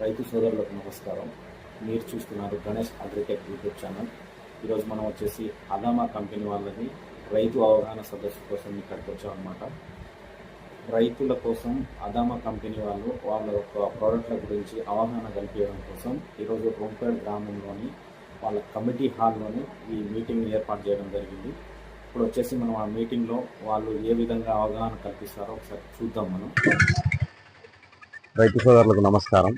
రైతు సోదరులకు నమస్కారం. మీరు చూస్తున్నారు గణేష్ అగ్రిటెక్ యూట్యూబ్ ఛానల్. ఈరోజు మనం వచ్చేసి అదామా కంపెనీ వాళ్ళని రైతు అవగాహన సదస్సు కోసం ఇక్కడికి వచ్చామన్నమాట. రైతుల కోసం అదామా కంపెనీ వాళ్ళు వాళ్ళ యొక్క ప్రోడక్ట్ల గురించి అవగాహన కల్పించడం కోసం ఈరోజు రొంపేడ్ గ్రామంలోని వాళ్ళ కమిటీ హాల్లోని ఈ మీటింగ్ ఏర్పాటు చేయడం జరిగింది. ఇప్పుడు వచ్చేసి మనం ఆ మీటింగ్లో వాళ్ళు ఏ విధంగా అవగాహన కల్పిస్తారో ఒకసారి చూద్దాం మనం. రైతు సోదరులకు నమస్కారం.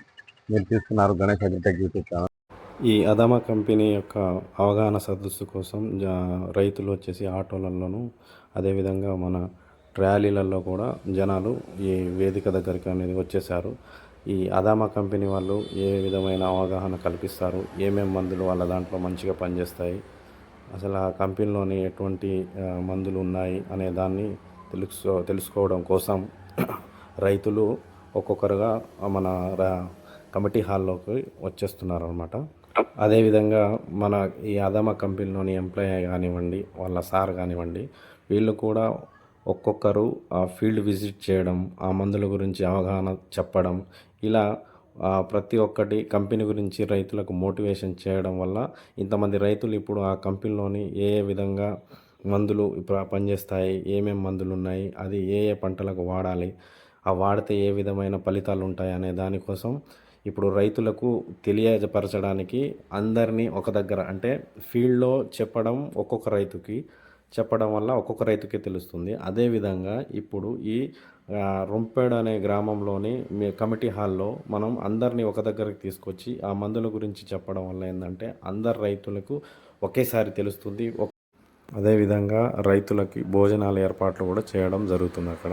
మీరు చూస్తున్నారు గణేష్ అగ్రిటెక్ యూట్యూబ్ ఛానల్. ఈ అదామా కంపెనీ యొక్క అవగాహన సదస్సు కోసం జా- రైతులు వచ్చేసి ఆటోలలోనూ అదేవిధంగా మన ర్యాలీలలో కూడా జనాలు ఈ వేదిక దగ్గరికి అనేది వచ్చేసారు ఈ అదామా కంపెనీ వాళ్ళు ఏ విధమైన అవగాహన కల్పిస్తారు ఏమేం మందులు వాళ్ళ దాంట్లో మంచిగా పనిచేస్తాయి అసలు ఆ కంపెనీలోని ఎటువంటి మందులు ఉన్నాయి అనే దాన్ని తెలుసుకో తెలుసుకోవడం కోసం రైతులు ఒక్కొక్కరుగా మన రా- కమిటీ హాల్లోకి వచ్చేస్తున్నారు అనమాట అదేవిధంగా మన ఈ అదమ కంపెనీలోని ఎంప్లాయీ కానివ్వండి వాళ్ళ సార్ కానివ్వండి వీళ్ళు కూడా ఒక్కొక్కరు ఆ ఫీల్డ్ విజిట్ చేయడం ఆ మందుల గురించి అవగాహన చెప్పడం ఇలా ప్రతి ఒక్కటి కంపెనీ గురించి రైతులకు మోటివేషన్ చేయడం వల్ల ఇంతమంది రైతులు ఇప్పుడు ఆ కంపెనీలోని ఏ ఏ విధంగా మందులు ఇప్పుడు పనిచేస్తాయి ఏమేమి మందులు ఉన్నాయి అది ఏ ఏ పంటలకు వాడాలి ఆ వాడితే ఏ విధమైన ఫలితాలు ఉంటాయి అనే దానికోసం ఇప్పుడు రైతులకు తెలియజపరచడానికి అందరినీ ఒక దగ్గర అంటే ఫీల్డ్లో చెప్పడం ఒక్కొక్క రైతుకి చెప్పడం వల్ల ఒక్కొక్క రైతుకే తెలుస్తుంది. అదేవిధంగా ఇప్పుడు ఈ రొంపేడు అనే గ్రామంలోని మీ కమిటీ హాల్లో మనం అందరినీ ఒక దగ్గరికి తీసుకొచ్చి ఆ మందుల గురించి చెప్పడం వల్ల ఏంటంటే అందరు రైతులకు ఒకేసారి తెలుస్తుంది. అదేవిధంగా రైతులకి భోజనాల ఏర్పాట్లు కూడా చేయడం జరుగుతుంది అక్కడ.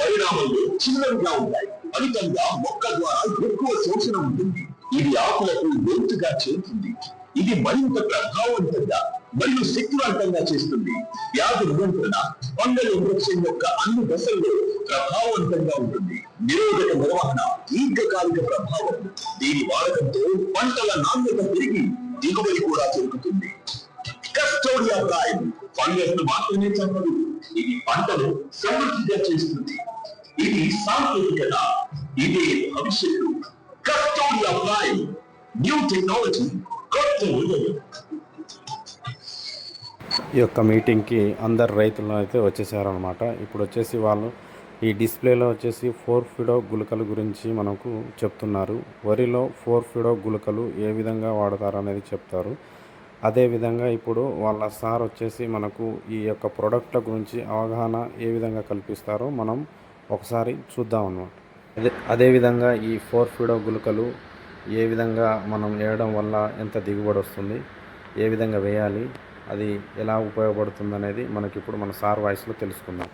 పరిణామంలో చిన్నవిగా ఉంటాయి ఫలితంగా మొక్క ద్వారా ఎక్కువ శోషణ ఉంటుంది. ఇది ఆకులకు లోతుగా చేరుతుంది. ఇది మరింత ప్రభావవంతంగా మరియు శక్తివంతంగా చేస్తుంది. వ్యాధి నియంత్రణ ఫంగల్ ఇన్ఫెక్షన్ యొక్క అన్ని దశల్లో ప్రభావవంతంగా ఉంటుంది. నిరోధక నిర్వహణ దీర్ఘకాలిక ప్రభావం. దీని వాడకంతో పంటల నాణ్యత పెరిగి దిగుబడి కూడా పెరుగుతుంది. కస్టోడియా ప్రైమ్ ఫంగస్ను మాత్రమే చంపదు. ఇది పంటను సమృద్ధిగా చేస్తుంది. ఇది సాంకేతికత ఇదే భవిష్యత్తు. కస్టోడియా ప్రైమ్ న్యూ టెక్నాలజీ కొత్త ఉదయం ఈ యొక్క మీటింగ్కి అందరు రైతులు అయితే వచ్చేసారనమాట ఇప్పుడు వచ్చేసి వాళ్ళు ఈ డిస్ప్లేలో వచ్చేసి ఫోర్ ఫిడో గులకలు గురించి మనకు చెప్తున్నారు. వరిలో ఫోర్ ఫిడో గులకలు ఏ విధంగా వాడతారు అనేది చెప్తారు. అదేవిధంగా ఇప్పుడు వాళ్ళ సార్ వచ్చేసి మనకు ఈ యొక్క ప్రోడక్ట్ల గురించి అవగాహన ఏ విధంగా కల్పిస్తారో మనం ఒకసారి చూద్దాం అన్నమాట. అదే అదేవిధంగా ఈ ఫోర్ ఫీడో గుళికలు ఏ విధంగా మనం వేయడం వల్ల ఎంత దిగుబడి వస్తుంది ఏ విధంగా వేయాలి అది ఎలా ఉపయోగపడుతుంది అనేది మనకి ఇప్పుడు మన సార్ వాయిస్లో తెలుసుకుందాం.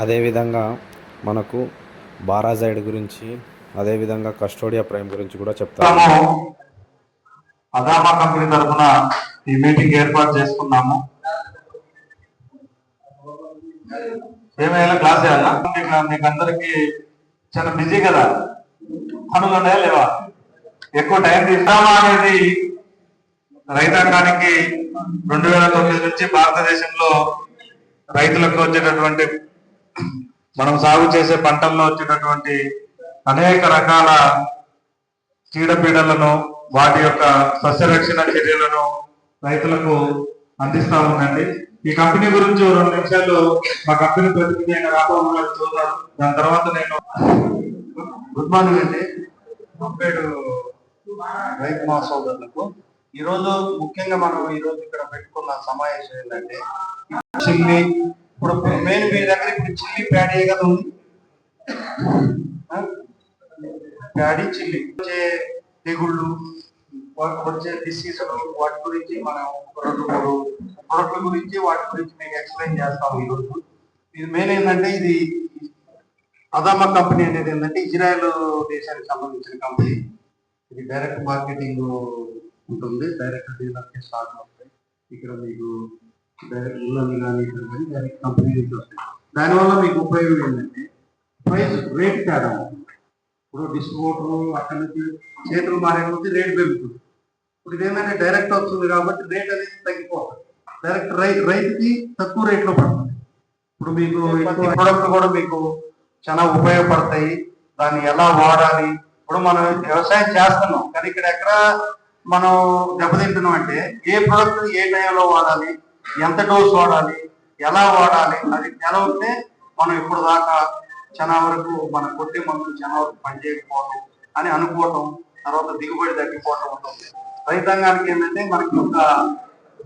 అదేవిధంగా మనకు బారాజైడ్ గురించి అదేవిధంగా కస్టోడియా ప్రైమ్ గురించి కూడా చెప్తారు అదామా కంపెనీ తరఫున ఈ మీటింగ్ ఏర్పాటు చేసుకున్నాము. ఏమైనా క్లాస్ చేయాలా? మీకు అందరికి చాలా బిజీ కదా? పనులు ఉన్నాయా లేవా? ఎక్కువ టైం తీస్తామా అనేది రైతాంగానికి రెండు వేల తొమ్మిది నుంచి భారతదేశంలో రైతులకు వచ్చేటటువంటి మనం సాగు చేసే పంటల్లో వచ్చేటటువంటి అనేక రకాల చీడపీడలను వాటి యొక్క సస్యరక్షణ చర్యలను రైతులకు అందిస్తా ఉందండి. ఈ కంపెనీ గురించి రెండు నిమిషాలు మా కంపెనీ ప్రతినిధి అయిన రాఘవ గారు చూద్దాం. దాని తర్వాత నేను గుడ్ మార్నింగ్ అండి. పంపేడు రైతు మా సోదరులకు ఈరోజు ముఖ్యంగా మనం ఈ రోజు ఇక్కడ పెట్టుకున్న సమావేశం ఏంటంటే చిల్లి ఇప్పుడు మెయిన్ మీ దగ్గర ఇప్పుడు చిల్లి ప్యాడీ కదా ఉంది? Paddy chilli. వచ్చే తెగుళ్ళు వచ్చే డిసీజులు వాటి గురించి మనం రెండు మూడు ప్రొడక్ట్ల గురించి వాటి గురించి మీకు ఎక్స్ప్లెయిన్ చేస్తాం ఈరోజు. ఇది మెయిన్ ఏంటంటే ఇది అదామా కంపెనీ అనేది ఏంటంటే ఇజ్రాయెల్ దేశానికి సంబంధించిన కంపెనీ. ఇది డైరెక్ట్ మార్కెటింగ్ ఉంటుంది. డైరెక్ట్ డీలర్కి స్టార్ట్ అవుతాయి ఇక్కడ మీకు డైరెక్ట్ కానీ ఇక్కడ కానీ డైరెక్ట్ కంపెనీ నుంచి వస్తాయి. దానివల్ల మీకు ఉపయోగం ఏంటంటే ప్రైస్ రేట్ తేడా. ఉంటుంది. ఇప్పుడు డిస్ట్రిబ్యూటర్ అక్కడి నుంచి చేతులు మారే కొద్దీ రేట్ పెరుగుతుంది. ఇప్పుడు ఇదేంటంటే డైరెక్ట్ వస్తుంది కాబట్టి రేట్ అనేది తగ్గిపోతుంది. డైరెక్ట్ రై రైతుకి తక్కువ రేట్లో పడుతుంది. ఇప్పుడు మీకు ప్రొడక్ట్ కూడా మీకు చాలా ఉపయోగపడతాయి. దాన్ని ఎలా వాడాలి? ఇప్పుడు మనం వ్యవసాయం చేస్తున్నాం. కానీ ఇక్కడ ఎక్కడ మనం దెబ్బతింటున్నాం అంటే ఏ ప్రొడక్ట్ ఏ టైంలో వాడాలి? ఎంత డోస్ వాడాలి? ఎలా వాడాలి? అది తెలవస్తే మనం ఇప్పుడు దాకా చాలా వరకు మన కొట్టే మందులు చాలా వరకు పనిచేయకపోవడం అని అనుకోవటం తర్వాత దిగుబడి తగ్గిపోవటం ఉంటుంది. రైతాంగానికి ఏంటంటే మనకి ఒక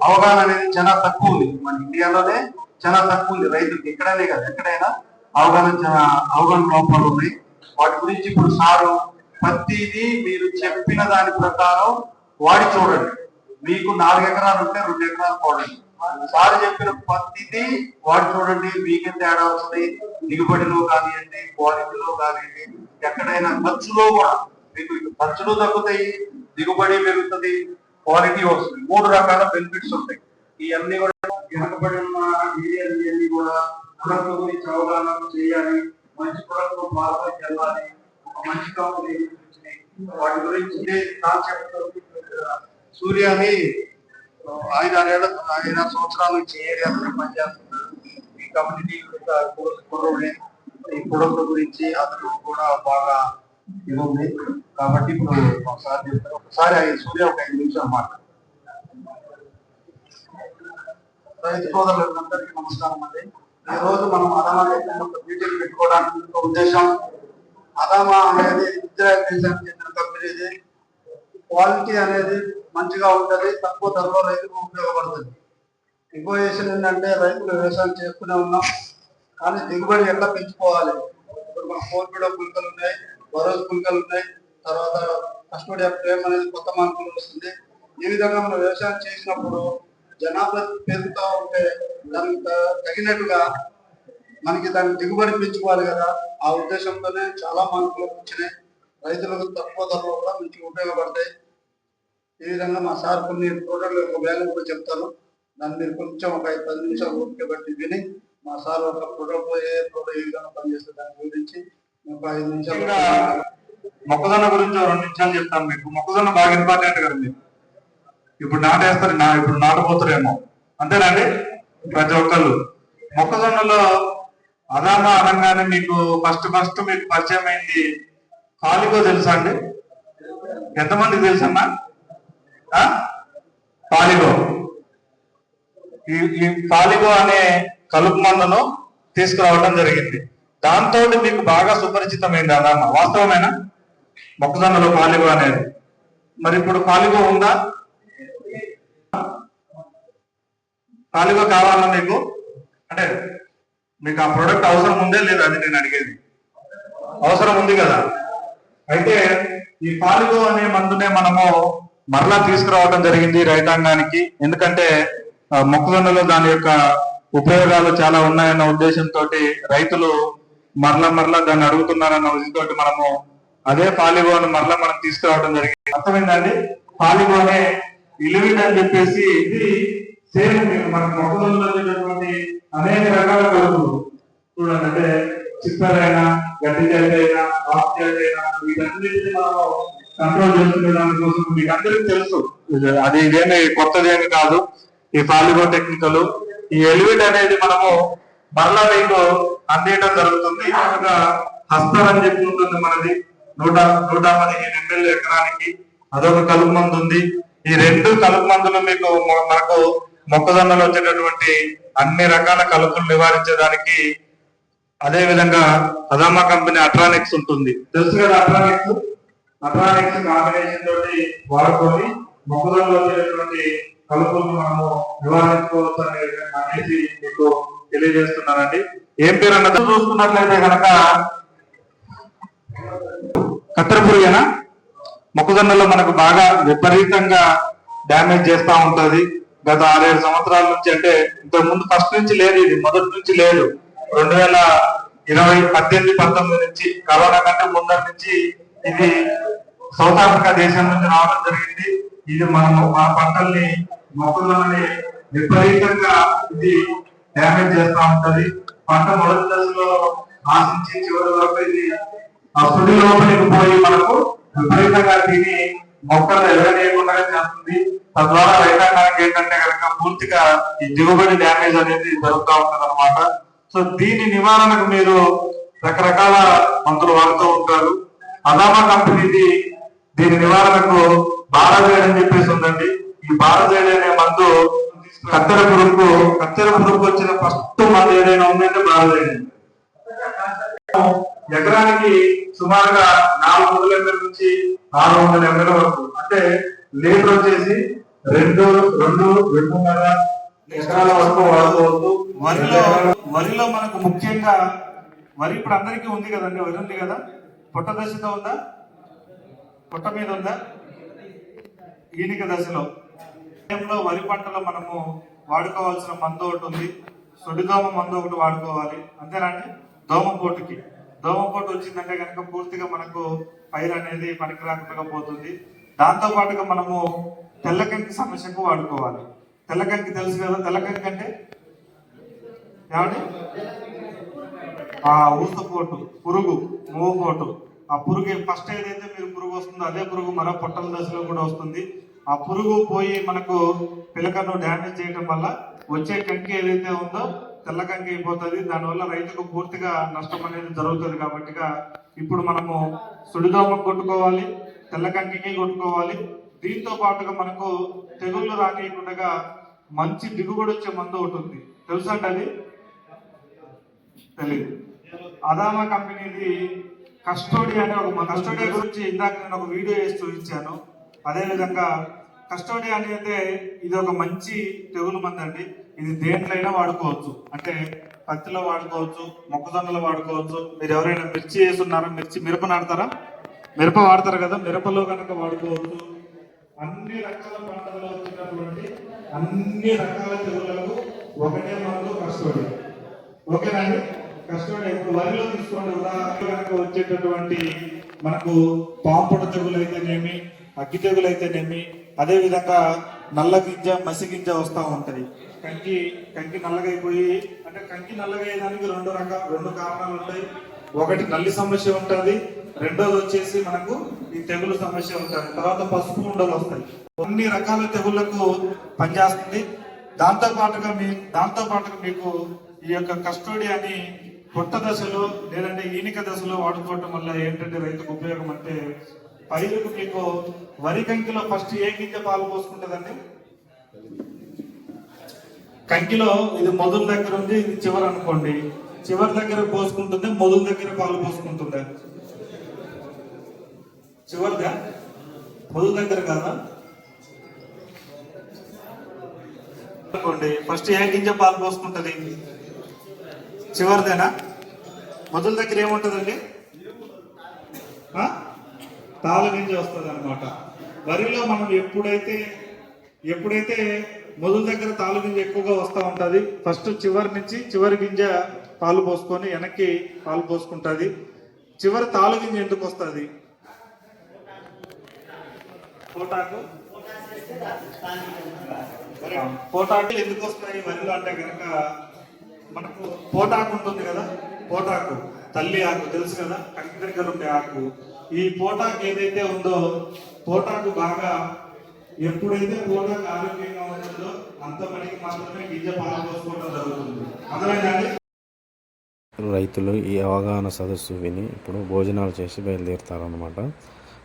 అవగాహన అనేది చాలా తక్కువ ఉంది. మన ఇండియాలోనే చాలా తక్కువ ఉంది. రైతులకి ఎక్కడనే కదా ఎక్కడైనా అవగాహన చాలా అవగాహన లోపాలు ఉన్నాయి. వాటి గురించి ఇప్పుడు సారు ప్రతిదీ మీరు చెప్పిన దాని ప్రకారం వాడి చూడండి. మీకు నాలుగు ఎకరాలు ఉంటే రెండు ఎకరాలు పోడండి సార్ చెప్పిన ప్రతిదీ వాడు చూడండి మీకే తేడా వస్తుంది. దిగుబడిలో కానివ్వండి క్వాలిటీలో కానివ్వండి ఎక్కడైనా ఖర్చులో కూడా మీకు ఖర్చులు తగ్గుతాయి దిగుబడి పెరుగుతుంది క్వాలిటీ వస్తుంది. మూడు రకాల బెనిఫిట్స్ ఉంటాయి. ఇవన్నీ కూడా వెనకబడి ఉన్న ఏరియాలు ఇవన్నీ కూడా ప్రొడక్ట్ గురించి అవగాహన చేయాలి. మంచి ప్రొడక్ట్ బాగా వెళ్ళాలి ఒక మంచి కంపెనీ వాటి గురించి కాన్సెప్ట్ సూర్యాని ఐదు ఆరేళ్ళ ఐదు ఆరు సంవత్సరాల నుంచి ఏరియాలో పనిచేస్తున్నారు ఈ కమ్యూనిటీ కుర్రుడే ఈ ప్రొడక్ట్ గురించి అతను కూడా బాగా ఇది కాబట్టి ఇప్పుడు ఒకసారి చెప్తారు ఒకసారి ఐదు సూర్య ఒక ఐదు నిమిషాలు మాట రైతు సోదరులందరికీ నమస్కారం అండి. ఈ రోజు మనం అదామా ఒక మీటింగ్ పెట్టుకోవడానికి ఉద్దేశం. అదామా అనేది ఇజ్రాయెల్ దేశానికి చెందిన కంపెనీ క్వాలిటీ అనేది మంచిగా ఉంటుంది తక్కువ ధరలో రైతులకు ఉపయోగపడుతుంది. ఇంకో ఏంటంటే రైతులు వ్యవసాయం చేస్తూనే ఉన్నాం కానీ దిగుబడి ఎట్లా పెంచుకోవాలి? ఇప్పుడు మన కోల్పీడ పులికలు ఉన్నాయి బరోజ్ పులికలు ఉన్నాయి తర్వాత కస్టమర్ ప్రేమ అనేది కొత్త మార్పులు వస్తుంది. ఈ విధంగా మనం వ్యవసాయం చేసినప్పుడు జనాభా పెరుగుతూ ఉంటే దానికి తగినట్టుగా మనకి దాని దిగుబడి పెంచుకోవాలి కదా. ఆ ఉద్దేశంతోనే చాలా మార్పులు వచ్చినాయి. రైతులకు తక్కువ ధరలో కూడా మంచిగా ఉపయోగపడతాయి. ఈ విధంగా మా సార్ కొన్ని టోటల్ ఒక వాల్యూ కూడా చెప్తాను దాన్ని మీరు కొంచెం ఒక ఐదు పది నిమిషాలు ఓపిక బట్టి విని మా సార్ ఒక ప్రోడక్ట్ ఏ ప్రోడక్ట్ ఏ విధంగా పనిచేస్తుంది దాని గురించి ఒక ఐదు నిమిషాలు మొక్కజొన్న గురించి రెండు నిమిషాలు చెప్తాను మీకు. మొక్కజొన్న బాగా ఇంపార్టెంట్ కదా ఇప్పుడు నాటేస్తారు నా ఇప్పుడు నాటపోతారేమో అంతేనండి? ప్రతి ఒక్కళ్ళు. మొక్కజొన్నలో అదాన అనగానే మీకు ఫస్ట్ ఫస్ట్ మీకు పరిచయం అయింది కాలిగో తెలుసా అండి? ఎంతమందికి తెలుసన్నా? పాలిగో ఈ ఈ పాలిగో అనే కలుపు మందును తీసుకురావడం జరిగింది. దాంతో మీకు బాగా సుపరిచితమైంది అదమ్మా వాస్తవమేనా? మొక్కజొన్నలో పాలిగో అనేది. మరి ఇప్పుడు పాలిగో ఉందా? పాలిగో కావాలా మీకు? అంటే మీకు ఆ ప్రోడక్ట్ అవసరం ఉందే లేదా అది నేను అడిగేది. అవసరం ఉంది కదా? అయితే ఈ పాలిగో అనే మందునే మనము మరలా తీసుకురావడం జరిగింది రైతాంగానికి. ఎందుకంటే మొక్కజొన్నలో దాని యొక్క ఉపయోగాలు చాలా ఉన్నాయన్న ఉద్దేశంతో రైతులు మరలా మరలా దాన్ని అడుగుతున్నారన్న ఉద్దేశంతో మనము అదే పాలిగోను మరలా మనం తీసుకురావడం జరిగింది. అర్థమైందండి? పాలిగోనే ఇలివిడ్ అని చెప్పేసి ఇది సేమ్ మన మొక్కజొన్నలో వచ్చేటటువంటి అనేక రకాల కలుపులు చూడండి అంటే చిప్పరైనా గడ్డి జాతి అయినా ఆఫ్ జాతి అయినా వీటన్నిటిని మనం కంట్రోల్ చేసుకునే దానికోసం మీకు అందరికీ తెలుసు. అది ఇదేమి కొత్తదేమి కాదు. ఈ పాలిగో టెక్నికల్ ఈ ఎలివేట్ అనేది మనము మరలా మీకు అందేయడం జరుగుతుంది. ఒక హస్తర్ అని చెప్పి ఉంటుంది మనది. నూట నూట పదిహేను ఎంఎల్ ఎకరానికి అదొక కలుపు మందు ఉంది. ఈ రెండు కలుపు మందులు మీకు మనకు మొక్కజొన్నలో వచ్చేటటువంటి అన్ని రకాల కలుపులు నివారించడానికి అదే విధంగా అదామా కంపెనీ అట్రానిక్స్ ఉంటుంది. తెలుసు కదా అట్రానిక్స్? అట్రానిక్స్ కాంబినేషన్ తోటి వాడుకొని మొక్కజొన్నలో వచ్చేటటువంటి కలుపులను మనము నివారించుకోవచ్చు అనే అనేసి మీకు తెలియజేస్తున్నానండి. ఏం పేరు అన్నది చూసుకున్నట్లయితే కనుక కత్తెర మొక్కజొన్నలో మనకు బాగా విపరీతంగా డ్యామేజ్ చేస్తా ఉంటుంది. గత ఆరేడు సంవత్సరాల నుంచి అంటే ఇంతకు ముందు ఫస్ట్ నుంచి లేదు ఇది మొదటి నుంచి లేదు. రెండు వేల ఇరవై పద్దెనిమిది పంతొమ్మిది నుంచి కరోనా కంటే ముందర నుంచి ఇది సౌత్ ఆఫ్రికా దేశం నుంచి రావడం జరిగింది. ఇది మనము మన పంటల్ని మొక్కలని విపరీతంగా ఇది డ్యామేజ్ చేస్తా ఉంటది. పంట మొదటి దశలో ఆశించి చివరి వరకు ఇది ఆ సుడి లోపలికి పోయి మనకు విపరీతంగా తిని మొక్కలు ఎదగనీయకుండా చేస్తుంది. తద్వారా రైతాంగానికి ఏంటంటే కనుక పూర్తిగా ఈ దిగుబడి డ్యామేజ్ అనేది జరుగుతూ ఉంటుంది అనమాట సో దీని నివారణకు మీరు రకరకాల మందులు వాడుతూ ఉంటారు. అదామా కంపెనీది దీని నివారణకు బారజైడ్ అని చెప్పేసి ఉందండి. ఈ బారజైడ్ అనే మందు కత్తెర పురుగుకు కత్తెర పురుగుకు వచ్చిన ఫస్ట్ మందు ఏదైనా ఉందంటే బారజైడ్ ఎకరానికి సుమారుగా నాలుగు వందల ఎంఎల్ నుంచి ఆరు వందల ఎంఎల్ వరకు అంటే లీటర్ వచ్చేసి రెండు రెండు రెండున్నర ఎకరాల వరకు వాడుకోవచ్చు. వరిలో వరిలో మనకు ముఖ్యంగా వరి ఇప్పుడు అందరికీ ఉంది కదండి వరి ఉంది కదా? పొట్ట దశతో ఉందా? పొట్ట మీద ఉందా? ఈనిక దశలో. టైంలో వరి పంటలో మనము వాడుకోవాల్సిన మందు ఒకటి ఉంది. సొడిదోమ మందు ఒకటి వాడుకోవాలి. అంతేనండి దోమపోటుకి దోమపోటు వచ్చిందంటే కనుక పూర్తిగా మనకు పైరు అనేది పనికి రాకుండా పోతుంది దాంతో పాటుగా మనము తెల్లకంకి సమస్యకు వాడుకోవాలి. తెల్లకంకి తెలుసు కదా? తెల్లకంకి అంటే? ఏమండి? ఆ ఊసపోటు పురుగు మూవపోటు ఆ పురుగు ఫస్ట్ ఏదైతే మీరు పురుగు వస్తుందో అదే పురుగు మన పొట్టల దశలో కూడా వస్తుంది. ఆ పురుగు పోయి మనకు పిలకను డ్యామేజ్ చేయడం వల్ల వచ్చే కంకి ఏదైతే ఉందో తెల్ల కంకి అయిపోతుంది. దానివల్ల రైతుకు పూర్తిగా నష్టం అనేది జరుగుతుంది కాబట్టిగా ఇప్పుడు మనము సుడిదోమ కొట్టుకోవాలి తెల్ల కంకికి కొట్టుకోవాలి. దీంతో పాటుగా మనకు తెగుళ్ళు రానియకుండా మంచి దిగుబడి వచ్చే మందు ఒకటి ఉంది. తెలుసా అండి అది? తెలియదు అదామా కంపెనీది కస్టోడియా అనే ఒక కస్టోడియా గురించి ఇందాక నేను ఒక వీడియో వేసి చూపించాను. అదేవిధంగా కస్టోడీ కస్టోడియా ఇది ఒక మంచి తెగులు మంది అండి ఇది దేంట్లైనా వాడుకోవచ్చు. అంటే పత్తిలో వాడుకోవచ్చు మొక్కజొన్నలో వాడుకోవచ్చు. మీరు ఎవరైనా మిర్చి వేస్తున్నారా? మిర్చి మిరప నాడతారా మిరప వాడతారు కదా మిరపలో కనుక వాడుకోవచ్చు. అన్ని రకాల పంటల్లో వచ్చినటువంటి అన్ని రకాల తెగులకు ఒకటే మందు కస్టోడియా ఓకేనా అండి? కస్టమర్ ఇప్పుడు వరిలో తీసుకోండి ఉదాహరణ వచ్చేటటువంటి మనకు పాంపుట తెగులు అయితేనేమి అగ్గి తెగులు అయితేనేమి అదే విధంగా నల్ల గింజ మసి గింజ వస్తూ ఉంటాయి కంకి కంకి నల్లగైపోయి అంటే కంకి నల్లగయ్యేదానికి రెండు రకాల రెండు కారణాలు ఉంటాయి. ఒకటి నల్లి సమస్య ఉంటుంది రెండోది వచ్చేసి మనకు ఈ తెగులు సమస్య ఉంటుంది. తర్వాత పసుపు ఉండలు వస్తాయి. కొన్ని రకాల తెగుళ్ళకు పనిచేస్తుంది. దాంతో పాటుగా మీ దాంతో పాటుగా మీకు ఈ యొక్క కస్టోడియాని పుట్ట దశలో లేదంటే ఈనిక దశలో వాడుకోవటం వల్ల ఏంటంటే రైతుకు ఉపయోగం అంటే పైరుకు మీకు వరి కంకిలో ఫస్ట్ ఏ గింజ పాలు పోసుకుంటుందండి? కంకిలో ఇది మొదల దగ్గర ఉంది ఇది చివరి అనుకోండి. చివరి దగ్గర పోసుకుంటుంది మొదల దగ్గర పాలు పోసుకుంటుందా. చివరిదా? మొదల దగ్గర కాదా? అనుకోండి ఫస్ట్ ఏ గింజ పాలు పోసుకుంటుంది? చివరిదేనా? మొదల దగ్గర ఏముంటుందండి? ఆ? తాళ గింజ వస్తుంది అనమాట వరిలో మనం ఎప్పుడైతే ఎప్పుడైతే మొదల దగ్గర తాళు గింజ ఎక్కువగా వస్తూ ఉంటుంది ఫస్ట్ చివరి నుంచి చివరి గింజ పాలు పోసుకొని వెనక్కి పాలు పోసుకుంటుంది. చివరి తాళు గింజ ఎందుకు వస్తుంది? పోటాకు? పోటాకు ఎందుకు వస్తాయి? వరిలో అంటే కనుక మనకు పోటాకు ఉంటుంది కదా? పోటాకు తల్లి ఆకు తెలుసు కదా? కంకి దగ్గర ఉండే ఆకు. ఈ పోటాకు ఏదైతే ఉందో పోటాకు బాగా ఎప్పుడైతే పోటాకు ఆరోగ్యంగా ఉంటుందో అంత మనకి మాత్రమే గింజ పాలు పోసుకోవడం జరుగుతుంది. అర్థమైందండి రైతులు ఈ అవగాహన సదస్సు విని ఇప్పుడు భోజనాలు చేసి బయలుదేరుతారనమాట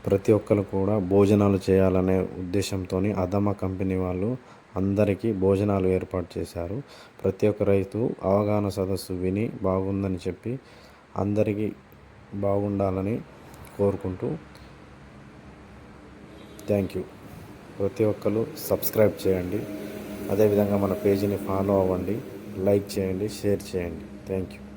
ప్రతి ఒక్కరు కూడా భోజనాలు చేయాలనే ఉద్దేశంతో అదమ కంపెనీ వాళ్ళు అందరికీ భోజనాలు ఏర్పాటు చేశారు. ప్రతి ఒక్క రైతు అవగాహన సదస్సు విని బాగుందని చెప్పి అందరికీ బాగుండాలని కోరుకుంటూ థ్యాంక్ యూ. ప్రతి ఒక్కరు సబ్స్క్రైబ్ చేయండి. అదేవిధంగా మన పేజీని ఫాలో అవ్వండి. లైక్ చేయండి షేర్ చేయండి. Thank you.